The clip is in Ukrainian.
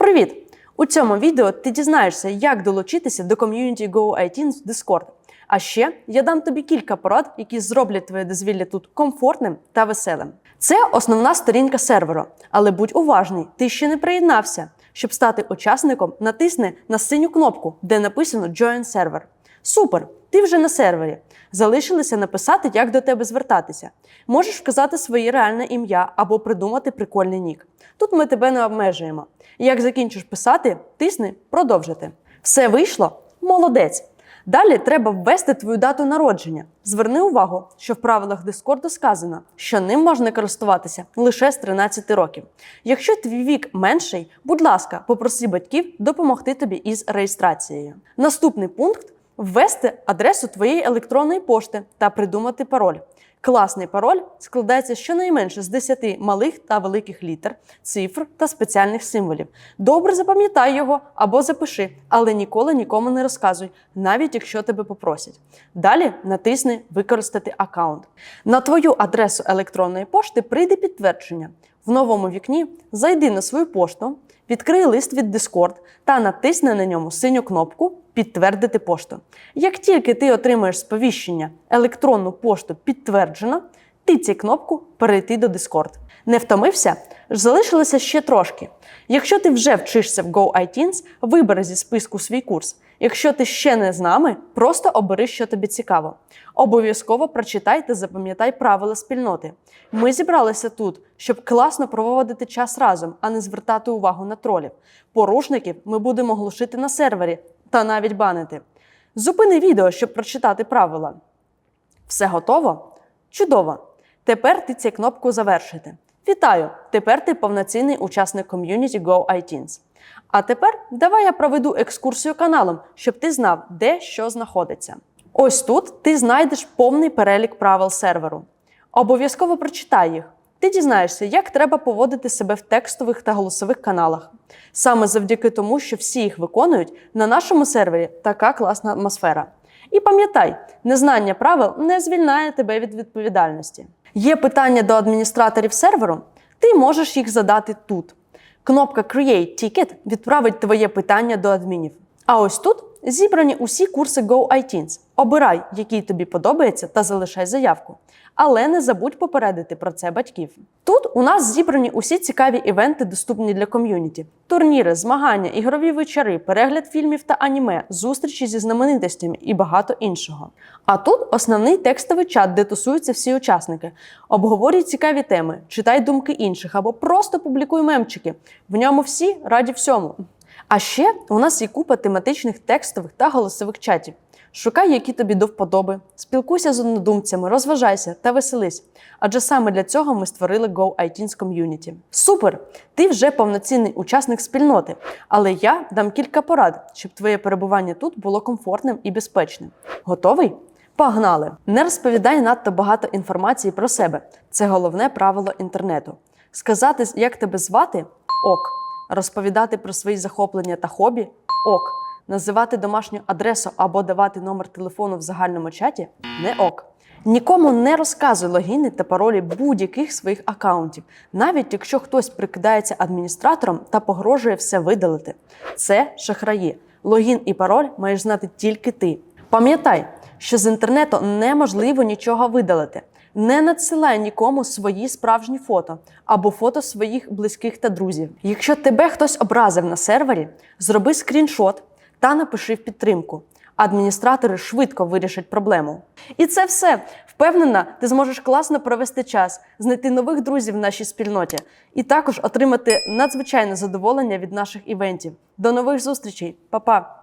Привіт! У цьому відео ти дізнаєшся, як долучитися до ком'юніті GoIT в Discord. А ще я дам тобі кілька порад, які зроблять твоє дозвілля тут комфортним та веселим. Це основна сторінка серверу, але будь уважний, ти ще не приєднався. Щоб стати учасником, натисни на синю кнопку, де написано Join Server. Супер! Ти вже на сервері. Залишилося написати, як до тебе звертатися. Можеш вказати своє реальне ім'я або придумати прикольний нік. Тут ми тебе не обмежуємо. Як закінчиш писати, тисни продовжити. Все вийшло? Молодець! Далі треба ввести твою дату народження. Зверни увагу, що в правилах Discord сказано, що ним можна користуватися лише з 13 років. Якщо твій вік менший, будь ласка, попроси батьків допомогти тобі із реєстрацією. Наступний пункт ввести адресу твоєї електронної пошти та придумати пароль. Класний пароль складається щонайменше з 10 малих та великих літер, цифр та спеціальних символів. Добре запам'ятай його або запиши, але ніколи нікому не розказуй, навіть якщо тебе попросять. Далі натисни Використати аккаунт. На твою адресу електронної пошти прийде підтвердження. В новому вікні зайди на свою пошту, відкрий лист від Discord та натисни на ньому синю кнопку Підтвердити пошту. Як тільки ти отримаєш сповіщення електронну пошту підтверджено, тицяй кнопку Перейти до Discord. Не втомився? Залишилося ще трошки. Якщо ти вже вчишся в GoITeens, вибери зі списку свій курс. Якщо ти ще не з нами, просто обери, що тобі цікаво. Обов'язково прочитай та запам'ятай правила спільноти. Ми зібралися тут, щоб класно проводити час разом, а не звертати увагу на тролів. Порушників ми будемо глушити на сервері та навіть банити. Зупини відео, щоб прочитати правила. Все готово? Чудово! Тепер ти цю кнопку завершити. Вітаю! Тепер ти повноцінний учасник ком'юніті GoITeens. А тепер давай я проведу екскурсію каналом, щоб ти знав, де що знаходиться. Ось тут ти знайдеш повний перелік правил серверу. Обов'язково прочитай їх. Ти дізнаєшся, як треба поводити себе в текстових та голосових каналах. Саме завдяки тому, що всі їх виконують, на нашому сервері така класна атмосфера. І пам'ятай, незнання правил не звільняє тебе від відповідальності. Є питання до адміністраторів серверу, ти можеш їх задати тут. Кнопка Create Ticket відправить твоє питання до адмінів. А ось тут зібрані усі курси GoITeens. Обирай, який тобі подобається, та залишай заявку. Але не забудь попередити про це батьків. Тут у нас зібрані усі цікаві івенти, доступні для ком'юніті: турніри, змагання, ігрові вечори, перегляд фільмів та аніме, зустрічі зі знаменитостями і багато іншого. А тут основний текстовий чат, де тусуються всі учасники. Обговорюй цікаві теми, читай думки інших або просто публікуй мемчики. В ньому всі раді всьому. А ще у нас є купа тематичних текстових та голосових чатів. Шукай, які тобі до вподоби, спілкуйся з однодумцями, розважайся та веселись. Адже саме для цього ми створили GoITeens Community. Супер! Ти вже повноцінний учасник спільноти, але я дам кілька порад, щоб твоє перебування тут було комфортним і безпечним. Готовий? Погнали! Не розповідай надто багато інформації про себе. Це головне правило інтернету. Сказати, як тебе звати ок. Розповідати про свої захоплення та хобі ок. Називати домашню адресу або давати номер телефону в загальному чаті не ок. Нікому не розказуй логіни та паролі будь-яких своїх акаунтів, навіть якщо хтось прикидається адміністратором та погрожує все видалити. Це шахраї. Логін і пароль маєш знати тільки ти. Пам'ятай, що з інтернету неможливо нічого видалити. Не надсилай нікому свої справжні фото або фото своїх близьких та друзів. Якщо тебе хтось образив на сервері, зроби скріншот та напиши в підтримку. Адміністратори швидко вирішать проблему. І це все. Впевнена, ти зможеш класно провести час, знайти нових друзів в нашій спільноті і також отримати надзвичайне задоволення від наших івентів. До нових зустрічей, Па-па!